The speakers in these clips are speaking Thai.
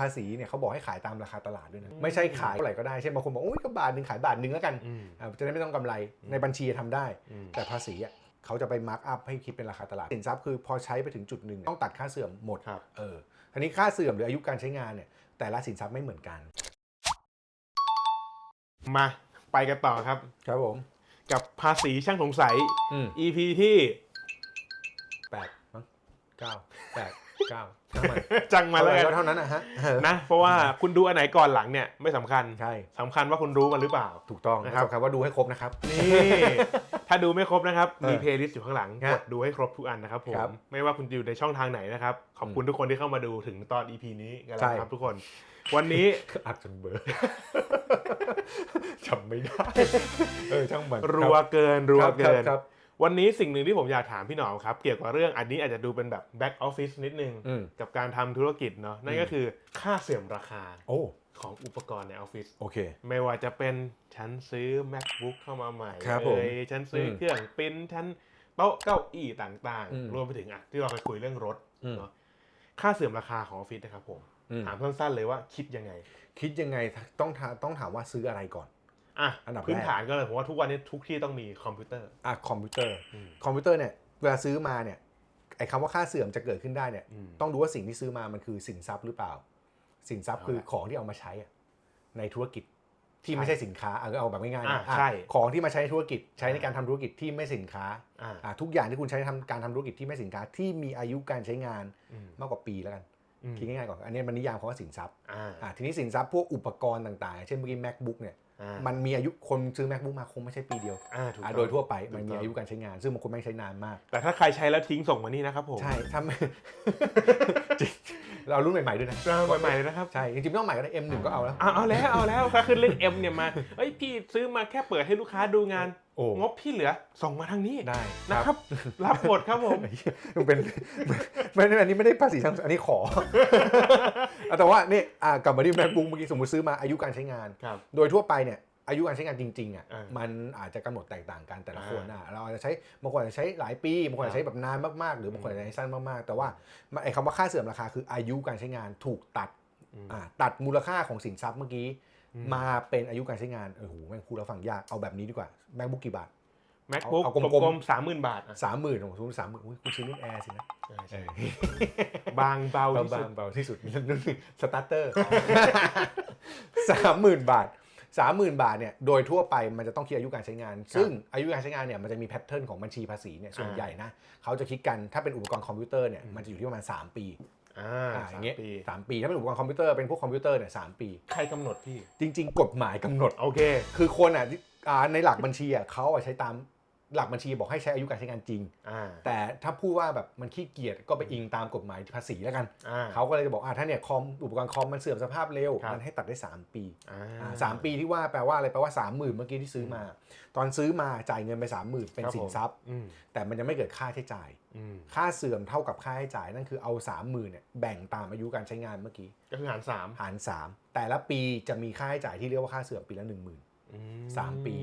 ภาษีเนี่ยเขาบอกให้ขายตามราคาตลาดด้วยนะไม่ใช่ขายเท่าไหร่ก็ได้เช่นบางคนบอกโอ้ยก็บาทหนึ่งขายบาทหนึ่งแล้วกันอืมอ่าจะได้ไม่ต้องกำไรในบัญชีทำได้อืมแต่ภาษีอะเขาจะไปมาร์กอัพให้คิดเป็นราคาตลาดสินทรัพย์คือพอใช้ไปถึงจุดหนึ่งต้องตัดค่าเสื่อมหมดครับเออทีนี้ค่าเสื่อมหรืออายุการใช้งานเนี่ยแต่ละสินทรัพย์ไม่เหมือนกัน มาไปกันต่อครับ ครับผม กับภาษีช่างสงสัยอืม EP ที่แปดมั้งเก้าแปดเก้าช่างมัน จังมามาแล้แล้ววกันเท่านั้นนะฮะเออนะเพราะว่าคุณดูอันไหนก่อนหลังเนี่ยไม่สำคัญใช่สำคัญว่าคุณรู้มันหรือเปล่า ถูกต้องนะนะคครัรับบว่าดูให้ครบนะครับนี่ถ้าดูไม่ครบนะครับเออมีเพลย์ลิสต์อยู่ข้างหลังฮะกดดูให้ครบทุกอันนะครับผครัมบไม่ว่าคุณจะอยู่ในช่องทางไหนนะครับขอบคุณทุกคนที่เข้ามาดูถึงตอน EP นี้กันแล้วใช่ครับทุกคน วันนี้อัดจนเบอร์จำไม่ได้เออช่างมันรัวเกินรัวครับเกินครับ วันนี้สิ่งหนึ่งที่ผมอยากถามพี่หนอมครับ เกี่ยวกับเรื่องอันนี้อาจจะดูเป็นแบบแบ็กออฟฟิศนิดนึง อืม กับการทำธุรกิจเนาะนั่นก็คือค่าเสื่อมราคาโอ้ของอุปกรณ์ในออฟฟิศโอเค ไม่ว่าจะเป็นฉันซื้อ macbook เข้ามาใหม่ครับผมเอ่ยฉันซื้ออมเครื่องปริ้นฉันโต๊ะเก้าอี้ต่างอืม ๆ รวมไปถึงอะที่เราเคยคุยเรื่องรถอืมเนาะค่าเสื่อมราคาของออฟฟิศนะครับผมอืมถามสั้นๆเลยว่าคิดยังไง คิดยังไงต้องถามต้องถามว่าซื้ออะไรก่อน อะอันดับแรก พื้นฐานก็เลยผมว่าทุกวันนี้ทุกที่ต้องมีคอมพิวเตอร์ อะคอมพิวเตอร์ อืม คอมพิวเตอร์เนี่ยเวลาซื้อมาเนี่ยไอ้คำว่าค่าเสื่อมจะเกิดขึ้นได้เนี่ย อืม ต้องดูว่าสิ่งที่ซื้อมามันคือสินทรัพย์หรือเปล่า สินทรัพย์เอาละคือของที่เอามาใช้อะในธุรกิจที่ไม่ใช่สินค้าเอาก็เอาแบบง่ายๆอะนะอะใช่ ของที่มาใช้ในธุรกิจใช้ในการทำธุรกิจที่ไม่สินค้าอ่า อะทุกอย่างที่คุณใช้ทำการทำธุรกิจที่ไม่สินค้าที่มีอายุการใช้งานอืม มากกว่าปีแล้วกันอืมคิดง่ายๆก่อนอันนี้มันนิยามคำว่าสินทรัพย์อ่า อะทีนี้สินทรัพย์พวกอุปกรณ์ต่างๆ เช่นเมื่อกี้ macbook เนี่ยอ่า มันมีอายุคนซื้อ macbook มาคงไม่ใช่ปีเดียวอ่าถูกอะต้องโดยทั่วไปถูกมันมีต้องอายุการใช้งาน ซึ่งบางคนไม่งใช้นานมาก แต่ถ้าใครใช้แล้วทิ้งส่งมานี่นะครับผม ใช่ถ้าไม่จริง เรารุ่นใหม่ๆด้วยนะเราใหม่ๆเลยนะครับใช่จริงๆไม่ต้องใหม่ก็ได้ M1 ก็เอาแล้วเอาเอาแล้วเอาแล้วถ้าขึ้นเลข M เนี่ยมาเอ้ยพี่ซื้อมาแค่เปิดให้ลูกค้าดูงานโอ้งบพี่เหลือส่งมาทางนี้ได้นะครับ รับหมดครับผมมันเป็นไม่ไม่อันนี้ไม่ได้ภาษีทางอันนี้ขอ แต่ว่านี่อะกลับมาที่ macbook เมื่อกี้สมมติซื้อมาอายุการใช้งานครับโดยทั่วไปเนี่ย อายุการใช้งานจริงๆอะอ่ามันอาจจะกำหนดแตกต่างกันแต่ละอ่าคนอะเราอาจจะใช้บางคนอาจจะใช้หลายปีบางคนอาจจะใช้แบบนานมากๆ หรือบางคนอาจจะใช้สั้นมากๆ แต่ว่ามันไอ้คำว่าค่าเสื่อมราคาคืออายุการใช้งานถูกตัดอืมอ่าตัดมูลค่าของสินทรัพย์เมื่อกี้อืมมาเป็นอายุการใช้งานโอ้โหแม่งคูดแล้วฟังยากเอาแบบนี้ดีกว่า macbook กี่บาท macbook เอากลมๆกลมๆสามหมื่นบาทอะสามหมื่นของคุณสามหมื่นอุ้ยคุณซื้อรุ่นแอร์สินะใช่เอใช่อบางเบาเบาที่สุดๆเบาที่สุดรุ่นสตาร์เตอร์สามหมื่นบาท สามหมื่นบาทเนี่ยโดยทั่วไปมันจะต้องคิดอายุการใช้งาน ซึ่งอายุการใช้งานเนี่ยมันจะมีแพทเทิร์นของบัญชีภาษีเนี่ยส่วนใหญ่นะเขาจะคิดกันถ้าเป็นอุปกรณ์คอมพิวเตอร์เนี่ยมันจะอยู่ที่ประมาณ 3 ปีอ่าอ่าอสาย่ามงเงี้ยปีสามปี ถ้าเป็นอุปกรณ์คอมพิวเตอร์เป็นพวกคอมพิวเตอร์เนี่ยสามปี ใครกำหนดพี่ จริง ๆ กฎหมายกำหนด โอเค คือคนอะที่อ่าในหลักบัญชีอะเขาอะใช้ตาม หลักบัญชีบอกให้ใช้อายุการใช้งานจริงอ่าแต่ถ้าพูดว่าแบบมันขี้เกียจก็ไปอิงตามกฎหมายภาษีแล้วกันอ่าเขาก็เลยจะบอกอ่าถ้าเนี่ยคอมอุปกรณ์คอมมันเสื่อมสภาพเร็วครับมันให้ตัดได้ 3 ปีอ่าอ่าสามปีที่ว่าแปลว่าอะไรแปลว่า 3 0,000 เมื่อกี้ที่ซื้อมา ตอนซื้อมาจ่ายเงินไป 30,000 เป็นครับสินผมทรัพย์อืมแต่มันยังไม่เกิดค่าใช้จ่ายอืมค่าเสื่อมเท่ากับค่าใช้จ่ายนั่นคือเอา 30,000เนี่ยแบ่งตามอายุการใช้งานเมื่อกี้ก็คือหารสามหาร 3 แต่ละปีจะมีค่าใช้จ่ายที่เรียกว่าค่าเสื่อมปีละ10,000อื มสามปี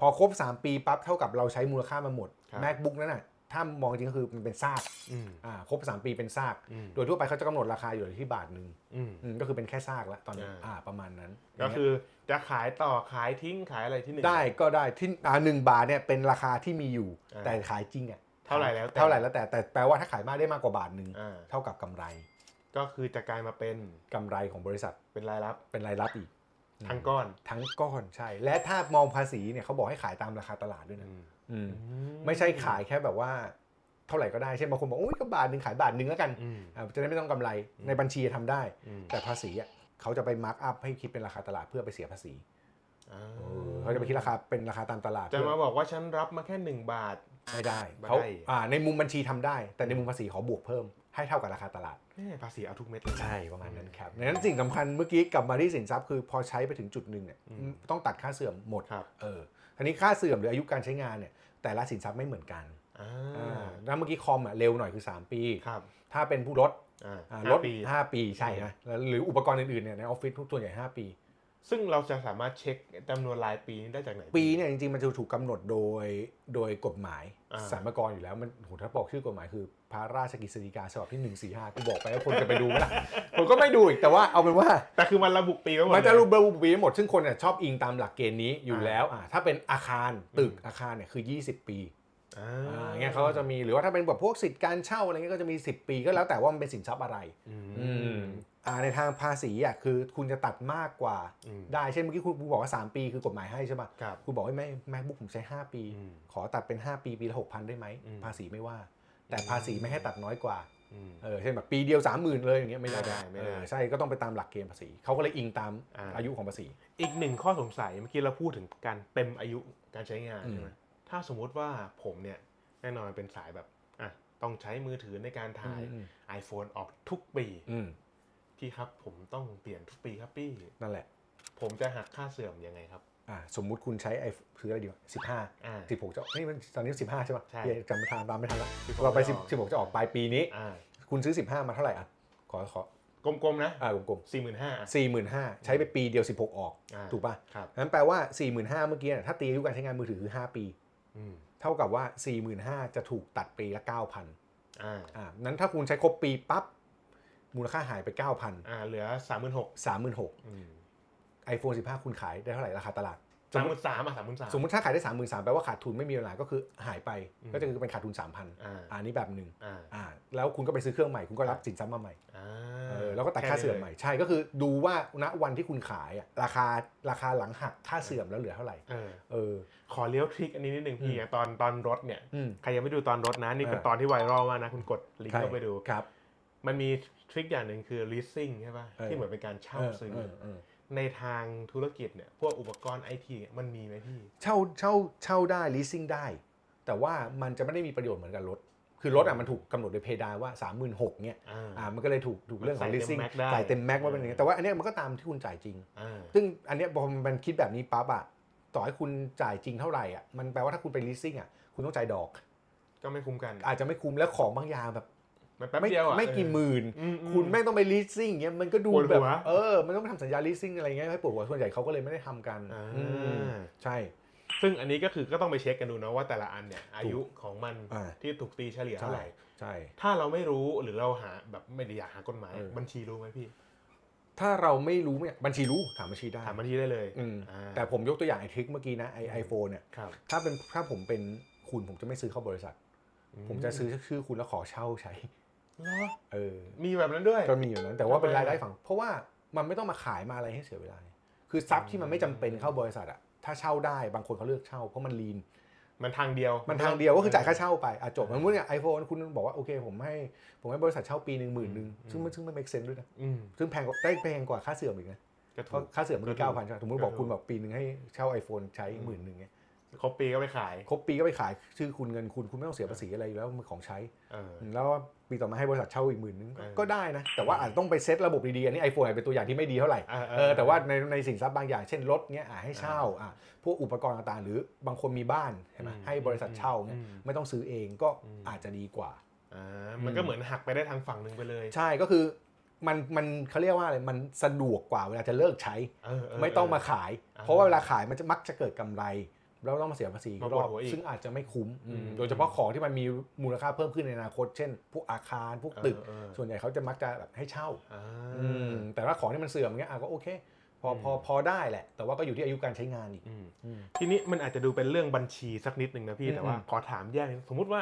พอครบ 3 ปีปั๊บเท่ากับเราใช้มูลค่ามาหมดครับ macbook นั่นน่ะถ้ามองจริงก็คือมันเป็นซากอืมอ่าครบ 3 ปีเป็นซากอืมโดยทั่วไปเขาจะกำหนดราคาอยู่ที่บาทหนึ่งอืมอืมก็คือเป็นแค่ซากแล้วตอนนี้อ่าอ่าประมาณนั้น ก็คือจะขายต่อขายทิ้งขายอะไรที่หนึ่งได้ก็ได้ที่อ่าหนึ่งบาทเนี่ยเป็นราคาที่มีอยู่อ่าแต่ขายจริงอะเท่าไหร่แล้วแต่เท่าไหร่แล้วแต่แต่แปลว่าถ้าขายมากได้มากกว่าบาทหนึ่งอ่าเท่ากับกำไร ก็คือจะกลายมาเป็นกำไรของบริษัทเป็นรายรับเป็นรายรับอีก ทั้งก้อนทั้งก้อนใช่ และถ้ามองภาษีเนี่ยเขาบอกให้ขายตามราคาตลาดด้วยนะอืมอืมไม่ใช่ขายแค่แบบว่าเท่าไหร่ก็ได้เช่นบางคนบอกโอ้ยก็บาทหนึ่งขายบาทหนึ่งแล้วกันอืมอ่าจะได้ไม่ต้องกำไรอืมในบัญชีทำได้อืมแต่ภาษีอะเขาจะไปมาร์กอัพให้คิดเป็นราคาตลาดเพื่อไปเสียภาษีอ่าเออเขาจะไปคิดราคาเป็นราคาตามตลาดจะมาบอกว่าฉันรับมาแค่หนึ่งบาทไม่ได้ไม่เขาได้อ่าในมุมบัญชีทำได้ แต่ในมุมภาษีขอบวกเพิ่ม ให้เท่ากับราคาตลาดแม่ภาษีเอาทุกเม็ดเลยใช่ประมาณนั้นครับดังนั้นสิ่งสำคัญเมื่อกี้กลับมาที่สินทรัพย์คือพอใช้ไปถึงจุดหนึ่งเนี่ยอืมต้องตัดค่าเสื่อมหมดครับเออทีนี้ค่าเสื่อมหรืออายุการใช้งานเนี่ยแต่ละสินทรัพย์ไม่เหมือนกันอ่อ่าาแล้วเมื่อกี้คอมอะเร็วหน่อยคือ 3 ปีครับถ้าเป็นผู้รถอ่าอ่าห้ารถปี5ปีใช่นะแล้วหรืออุปกรณ์อื่นๆเนี่ยในออฟฟิศทุกตัวใหญ่ 5 ปี ซึ่งเราจะสามารถเช็คจำนวนรายปีนี้ได้จากไหน ปีเนี่ยจริงๆ มันจะถูกกำหนดโดยโดยกฎหมายอ่าสรรพากรอยู่แล้ว มันโหถ้าบอกชื่อกฎหมายคือ พระราชกฤษฎีกาฉบับที่ 145กูบอกไปว่าคนจะไปดูไหมล่ะผมก็ไม่ดูอีกแต่ว่าเอาเป็นว่า แต่คือมันระบุปีไว้หมดมันจะเลยรูประบุปีไว้หมดซึ่งคนเนี่ยชอบอิงตามหลักเกณฑ์นี้อยู่แล้วอ่าถ้าเป็นอาคารตึกอาคารเนี่ยคือ 20 ปี อ่าอ่าเงี้ยเขาก็จะมีหรือว่าถ้าเป็นแบบพวกสิทธิ์การเช่าอะไรเงี้ยก็จะมี 10 ปีก็แล้วแต่ว่ามันเป็นสินทรัพย์อะไรอือืมมอ่าในทางภาษีอะคือคุณจะตัดมากกว่าอืมได้เช่นเมื่อกี้คุณบอกว่า 3 ปีคือกฎหมายให้ใช่ปะครับคุณบอกว่าไม่แม่บุ๊กผมใช้ 5 ปีอืมขอตัดเป็น 5 ปีปีละ6,000ได้ไหมอืมภาษีไม่ว่า แต่ภาษีไม่ให้ตัดน้อยกว่าอืมเออเช่นแบบปีเดียว30,000เลยอย่างเงี้ยไม่ได้ไม่ได้ไม่ได้เออใช่ก็ต้องไปตามหลักเกณฑ์ภาษีเขาก็เลยอิงตามอ่าอายุของภาษี อีกหนึ่งข้อสงสัยเมื่อกี้เราพูดถึงการเต็มอายุการใช้งานอืมใช่ไหม ถ้าสมมุติว่าผมเนี่ยแน่นอนเป็นสายแบบอะต้องใช้มือถือในการถ่ายอืม iPhone ออกทุกปีอืมพี่ครับผมต้องเปลี่ยนทุกปีครับพี่นั่นแหละ ผมจะหักค่าเสื่อมยังไงครับอ่าสมมุติคุณใช้ไอซื้ออะไรดีวะสิบห้าอ่าสิบหกจะนี่มันตอนนี้สิบห้าใช่ปะใช่เหี้ยจำไม่ทันตามไม่ทันละ16เราไปสิบไม่ออกสิบหกจะออกปลายปีนี้อ่าคุณซื้อสิบห้ามาเท่าไหร่อะขอขอกลมๆนะอ่ากลมสี่หมื่นห้าๆสี่หมื่นห้าใช้ไปปีเดียวสิบหกออกอ่าถูกป่ะครับนั้นแปลว่าสี่หมื่นห้าเมื่อกี้เนี่ยถ้าตีอายุการใช้งานมือถือคือห้าปีอืม เท่ากับว่าสี่หมื่นห้าจะถูกตัดปีละเก้าพันอ่าอ่านั้นถ้าคุณใช้ครบปีปั๊บมูลค่าหายไปเก้าพันอ่าเหลือสามหมื่นหกสามหมื่นหกอืมไอโฟนสิบห้าคุณขายได้เท่าไหร่ราคาตลาด สามหมื่นสามอะสามหมื่นสามสมมติถ้าขายได้สามหมื่นสามแปลว่าขาดทุนไม่มีเวลาก็คือหายไปอืมก็จะคือเป็นขาดทุนสามพันอ่าอันนี้แบบหนึ่งอ่าอ่าแล้วคุณก็ไปซื้อเครื่องใหม่คุณก็รับสินทรัพย์มาใหม่อ่าเออแล้วก็ตัดค่าเสื่อมใหม่ใช่ก็คือดูว่าณวันที่คุณขายอะราคาราคาหลังหักค่าเสื่อมแล้วเหลือเท่าไหร่เออเออขอเลี้ยวทริคอันนี้นิดนึงพี่อืมอะตอนตอนรถเนี่ยอืมใครยังไม่ดูตอนรถนะนี่เป็นอ่าตอนที่ไวรัลมากนะคุณกดลิงก์ใช่เข้าไปดูครับ มันมีทริคอย่างหนึ่งคือ leasing ใช่ป่ะเออที่เหมือนเป็นการเช่าเออซื้อเออเออ ในทางธุรกิจเนี่ยพวกอุปกรณ์ไอทีมันมีไหมพี่ เช่าเช่าเช่าได้ leasing ได้ แต่ว่ามันจะไม่ได้มีประโยชน์เหมือนกับรถ คือรถอะมันถูกกำหนดโดยเพดานว่า 3 6 0 0 0เนี่ยอ่าอ่ามันก็เลยถูกถูกเรื่องของมันใส่เต็ม leasing แม็กได้ใส่เต็มแม็กว่าเป็นอย่างนี้แต่ว่าอันเนี้ยมันก็ตามที่คุณจ่ายจริง อ่าซึ่งอันเนี้ยพอมันคิดแบบนี้ปั๊บอะต่อให้คุณจ่ายจริงเท่าไหร่อะมันแปลว่าถ้าคุณไป leasing อะคุณต้องจ่ายดอก ก็ไม่คุ้มกัน อาจจะไม่คุ้มแล้วของบางอย่างแบบ มันแป๊บไม่เดียวอะ ไม่กี่หมื่น อืมอืมคุณแม่งต้องไป leasing เงี้ยมันก็ดูปวดหัว แบบเออ มันต้องไปทำสัญญา leasing อะไรเงี้ยให้ปวดหัวส่วนใหญ่เขาก็เลยไม่ได้ทำกันอ่าอืมใช่ ซึ่งอันนี้ก็คือก็ต้องไปเช็คกันดูนะว่าแต่ละอันเนี่ยอายุของมันอ่า ที่ถูกตีเฉลี่ยเท่าไหร่ ใช่ ถ้าเราไม่รู้หรือเราหาแบบไม่ได้อยากหากฎหมาย เออ บัญชีรู้ไหมพี่ถ้าเราไม่รู้เนี่ยบัญชีรู้ถามบัญชีได้ถามบัญชีได้เลยอืมอ่าแต่ผมยกตัวอย่างไอ้ทริคเมื่อกี้นะไอไอโฟนเนี่ยครับถ้าเป็นถ้าผมเป็นคุณผมจะไม่ซื้อเข้าบริษัท ผมจะซื้อชื่อคุณแล้วขอเช่าใช้ เหรอเออมีแบบนั้นด้วยก็มีอยู่นั้นแต่ว่าเป็นทำไมรายได้ฝั่ง เพราะว่ามันไม่ต้องมาขายมาอะไรให้เสียเวลา คือทรัพย์ที่มันไม่จำเป็นเข้าบริษัทอะถ้าเช่าได้บางคนเขาเลือกเช่าเพราะมันลีนมันทางเดียว มันทางเดียวก็คือจ่ายค่าเช่าไปอะจบมันพูดอย่างไอโฟนคุณบอกว่าโอเคผมให้ผมให้บริษัทเช่าปีหนึ่งหมื่นหนึ่งซึ่งมันซึ่งมัน make sense ด้วยนะอืมซึ่งแพงกว่าได้แพงกว่าค่าเสื่อมอีกนะก็เพถูราะกค่าเสื่อมมันก็คือถูกเก้าพันใช่ไหมสมมติบอกก็ถูกคุณบอกปีหนึ่งให้เช่า iPhone ใช้หมื่นหนึ่งเงี้ย ครบปีก็ไปขาย ครบปีก็ไปขายชื่อคุณเงินคุณคุณไม่ต้องเสียภาษีอะไรอยู่แล้วมันของใช้ เออ แล้วปีต่อมาให้บริษัทเช่าอีกหมื่นนึงก็เออ ก็ได้นะ แต่ว่าอาจจะต้องไปเซตระบบดีๆ อันนี้ iPhone อาจเป็นตัวอย่างที่ไม่ดีเท่าไหร่เออเออเออแต่ว่าในในสินทรัพย์บางอย่างเช่นรถเนี้ยอะให้เช่าอะพวกอุปกรณ์ต่างๆ หรือบางคนมีบ้านใช่ไหมอืมให้บริษัทเช่าเงี้ยอืม ไม่ต้องซื้อเองก็อืมอาจจะดีกว่า อ่ามันก็เหมือนหักไปได้ทางฝั่งหนึ่งไปเลยใช่ก็คือมันมันเขาเรียกว่าอะไรมันสะดวกกว่าเวลาจะเลิกใช้เออเไม่ต้องมาขายอ่าเพราะว่าเวลาขายมันจะมักจะเกิดกำไร แล้วต้องมาเสียภาษีอีกมารปอวดบหัวอีกซึ่งอาจจะไม่คุ้มอืมอืมโดยเฉพาะของที่มันมีมูลค่าเพิ่มขึ้นในอนาคต เช่น พวกอาคาร พวกตึกเออเออส่วนใหญ่เขาจะมักจะแบบให้เช่าอ่าอืมแต่ว่าของที่มันเสื่อมเงี้ยอะก็โอเค พออืมพอพอได้แหละ แต่ว่าก็อยู่ที่อายุการใช้งานอีกอืมอืมทีนี้มันอาจจะดูเป็นเรื่องบัญชีสักนิดหนึ่งนะพี่อืมแต่ว่าอืมขอถามแยกนิดสมมุติว่า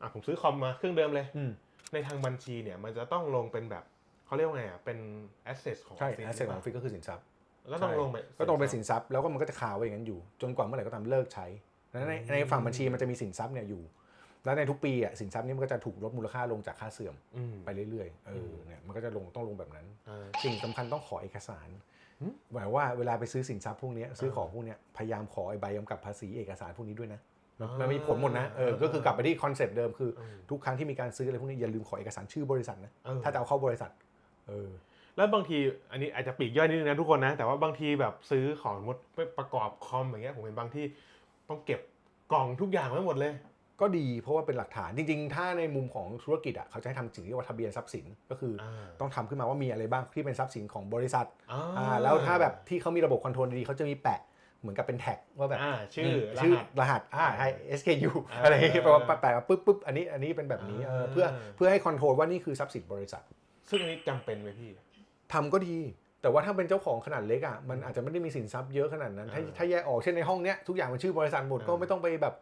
อะผมซื้อคอมมาเครื่องเดิมเลยอืมในทางบัญชีเนี่ยมันจะต้องลงเป็นแบบเขาเรียกว่าไงอะ เป็น asset ของใช่ office แอสเซทหขรือองเปฟิล่ากก็คือสินทรัพย์ ก็ต้องใช่ลงไปก็ต้องเป็นสินทรัพย์แล้วก็มันก็จะคาไว้อย่างนั้นอยู่ จนกว่าเมื่อไหร่ก็ตามเลิกใช้แล้วในในฝั่งบัญชีมันจะมีสินทรัพย์เนี่ยอยู่ แล้วในทุกปีอะสินทรัพย์นี้มันก็จะถูกลดมูลค่าลงจากค่าเสื่อมอืมไปเรื่อยๆเออเนี่ยมันก็จะลงต้องลงแบบนั้นอ่าสิ่งสำคัญต้องขอเอกสารหึหมายว่าเวลาไปซื้อสินทรัพย์พวกเนี้ยซื้อของพวกเนี้ยพยายามขอไอ้ใบกำกับภาษีเอกสารพวกนี้ด้วยนะมันมันมีผลหมดนะเออก็คือกลับไปที่คอนเซ็ปต์เดิมคืออืมทุกครั้งที่มีการซื้ออะไรพวกนี้อย่าลืมขอเอกสารชื่อบริษัทนะเออถ้าจะเอาเข้าบริษัทเออ แล้วบางทีอันนี้อาจจะปลีกย่อยนิดนึงนะทุกคนนะ แต่ว่าบางทีแบบซื้อของสมมติไปประกอบคอมอย่างเงี้ยผมเห็นบางที่ต้องเก็บกล่องทุกอย่างไว้หมดเลย ก็ดีเพราะว่าเป็นหลักฐานจริง ๆ ถ้าในมุมของธุรกิจอะเขาจะให้ทำสิ่งที่เรียกว่าทะเบียนทรัพย์สินก็คือออ่าต้องทำขึ้นมาว่ามีอะไรบ้างที่เป็นทรัพย์สินของบริษัทอ่าอ่าแล้วถ้าแบบที่เขามีระบบคอนโทรลดีๆเขาจะมีแปะเหมือนกับเป็นแท็กว่าแบบอ่าชื่อรชื่อหัสรหัสอ่าให้ SKU อ่าอะไรอย่างเงี้ยเออแปลว่าแปลว่าปุ๊บปุ๊บอันนี้อันนี้เป็นแบบนี้เออเพื่ออ่าเพื่อให้คอนโทรลว่านี่คือทรัพย์สินบริษัท ซึ่งอันนี้จำเป็นไหมพี่ ทำก็ดี แต่ว่าถ้าเป็นเจ้าของขนาดเล็กอะมันอาจจะไม่ได้มีสินทรัพย์เยอะขนาดนั้น ถ้าอ่าถ้าแยกออกเช่นในห้องเนี้ยทุกอย่างมันชื่อบริษัทหมดอ่าก็ไม่ต้องไปแบบ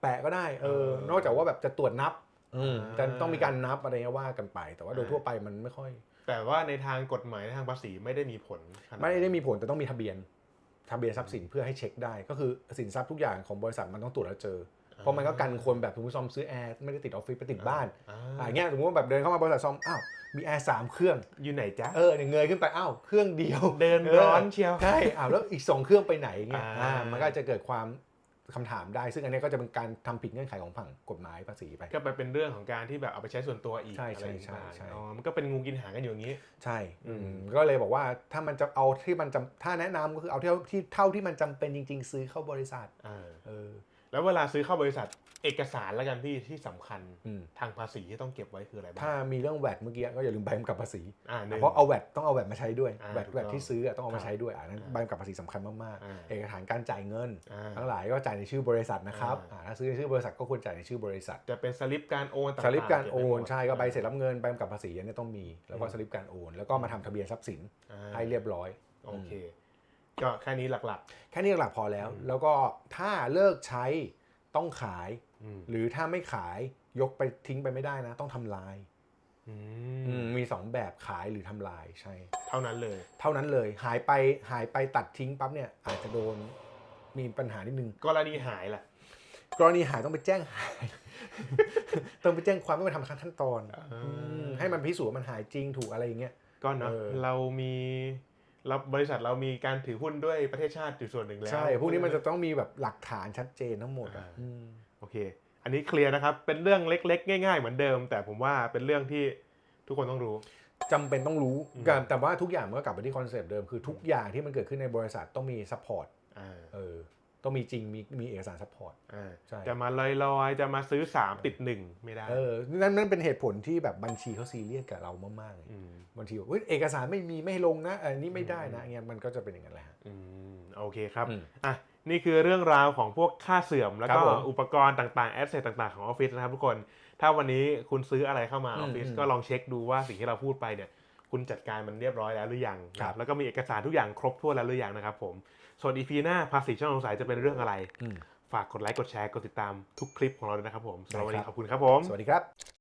แปะก็ได้เออเออนอกจากว่าแบบจะตรวจนับอ่าแต่ต้องมีการนับอะไรเงี้ยว่ากันไป แต่ว่าโดยอ่าทั่วไปมันไม่ค่อย แต่ว่าในทางกฎหมายในทางภาษีไม่ได้มีผลขนาไม่ได้มีผลแต่ต้องมีทะเบียนทะเบียนทรัพย์สินเพื่อให้เช็คได้ ก็คือสินทรัพย์ทุกอย่างของบริษัทมันต้องตรวจแล้วเจอ เพราะมันก็กันคนแบบคุณผู้ชมซื้อแอร์ไม่ได้ติดออฟฟิศไปติดบ้านอ่าอ่าเงี้ยสมมติว่าแบบเดินเข้ามาบริษัทซ่อมอ้าวมีแอร์สามเครื่องอยู่ไหนจ๊ะเออเนี่ยเงยขึ้นไปอ้าวเครื่องเดียวเดินร้อนเชียวใช่อ้าวแล้วอีกสองเครื่องไปไหนเงี้ยอ่าอ่ามันก็จะเกิดความคำถามได้ ซึ่งอันนี้ก็จะเป็นการทำผิดเงื่อนไขของฝั่งกฎหมายภาษีไป ก็ไปเป็นเรื่องของการที่แบบเอาไปใช้ส่วนตัวอีกใช่อะไรอย่างใช่เงี้ยใช่อ๋อมันก็เป็นงูกินหางกันอยู่อย่างนี้ ใช่อืมอืมก็เลยบอกว่าถ้ามันจะเอาที่มันจำถ้าแนะนำก็คือเอาเท่าที่เท่าที่มันจำเป็นจริง ๆ ซื้อเข้าบริษัทอ่าเออ แล้วเวลาซื้อเข้าบริษัทเอกสารแล้วกันพี่ที่สำคัญอืม ทางภาษีที่ต้องเก็บไว้คืออะไรบ้าง ถ้ามีเรื่องแวดเมื่อกี้ก็อย่าลืมใบกำกับภาษี อ่าหนึ่ง เพราะเอาแวดต้องเอาแวดมาใช้ด้วยอ่าแวดถูกแวดต้องที่ซื้ออะต้องเอาครัมาบใช้ด้วยอ่านั้นอ่าใบกำกับภาษีสำคัญมากอ่า ๆ เอกสารการจ่ายเงิน อ่า ทั้งหลายก็จ่ายในชื่อบริษัทนะครับอ่าอ่าถ้าซื้อในชื่อบริษัทก็ควรจ่ายในชื่อบริษัท จะเป็นสลิปการโอนต่างสๆลิปการโอเบไว้หนมดใช่ก็ใบเสร็จรับเงินใบกำกับภาษีอันนี้ต้องมี แล้วก็อืมสลิปการโอน แล้วก็มาทำทะเบียนทรัพย์สินอ่าให้เรียบร้อย โอเค ก็แค่นี้หลักแค่นี้หลักพอแล้วอืมแล้วก็ถ้าเลิกใช้ต้องขายๆอืมหรือถ้าไม่ขายยกไปทิ้งไปไม่ได้นะ ต้องทำลายอือืมมมีสองแบบขายหรือทำลายใช่ เท่านั้นเลย เท่านั้นเลยหายไปหายไปตัดทิ้งปั๊บเนี่ยอาจจะโดนมีปัญหานิดนึงกรณีหายล่ะกรณีหายต้องไปแจ้งหาย ต้องไปแจ้งความไม่มาทำขั้นตอนอ่าอืมให้มันพิสูจน์ว่ามันหายจริงถูกอะไรอย่างเงี้ยก็เนาะเออเรามี เราบริษัทเรามีการถือหุ้นด้วยประเทศชาติอยู่ส่วนหนึ่งแล้ว ใช่ พวกนี้มันจะต้องมีแบบหลักฐานชัดเจนทั้งหมดอะอ่าอืมโอเค อันนี้เคลียร์นะครับ เป็นเรื่องเล็ก ๆ ง่าย ๆ เหมือนเดิม แต่ผมว่าเป็นเรื่องที่ทุกคนต้องรู้จำเป็นต้องรู้อืมแต่แต่ว่าทุกอย่างมันก็กลับไปที่คอนเซปต์เดิมคือทุกอย่างที่มันเกิดขึ้นในบริษัทต้องมีซัพพอร์ตอ่าเออ ต้องมีจริงมีมีเอกสารซัพพอร์ตอ่าใช่จะมาลอยๆจะมาซื้อ 3 ติด 1 ไม่ได้เออนั่นนั่นเป็นเหตุผลที่แบบบัญชีเขาซีเรียสกับเรามากๆเลยมบางทีบอกเฮ้ยเอกสารไม่มีไม่ให้ลงนะอันนี้ไม่ได้นะเงี้ยมันก็จะเป็นอย่างนั้นแหละฮะอืมโอเคครับอืมอะนี่คือเรื่องราวของพวกค่าเสื่อม แล้วครัก็บผมอุปกรณ์ต่างๆแอสเซทต่างๆของออฟฟิศนะครับทุกคน ถ้าวันนี้คุณซื้ออะไรเข้ามาออืมอฟฟิศอืมก็ลองเช็คดูว่าสิ่งที่เราพูดไปเนี่ย คุณจัดการมันเรียบร้อยแล้วหรือยังครับแล้วก็มีเอกสารทุกอย่างครบถ้วนแล้วหรือยังนะครับผมส่วนอีพีหน้าภาษีช่องสงสัยจะเป็นเรื่องอะไรอืมฝากกดไลค์กดแชร์กดติดตามทุกคลิปของเราด้วยนะครับผมสำหรับวันได้นี้ครับขอบคุณครับผม สวัสดีครับ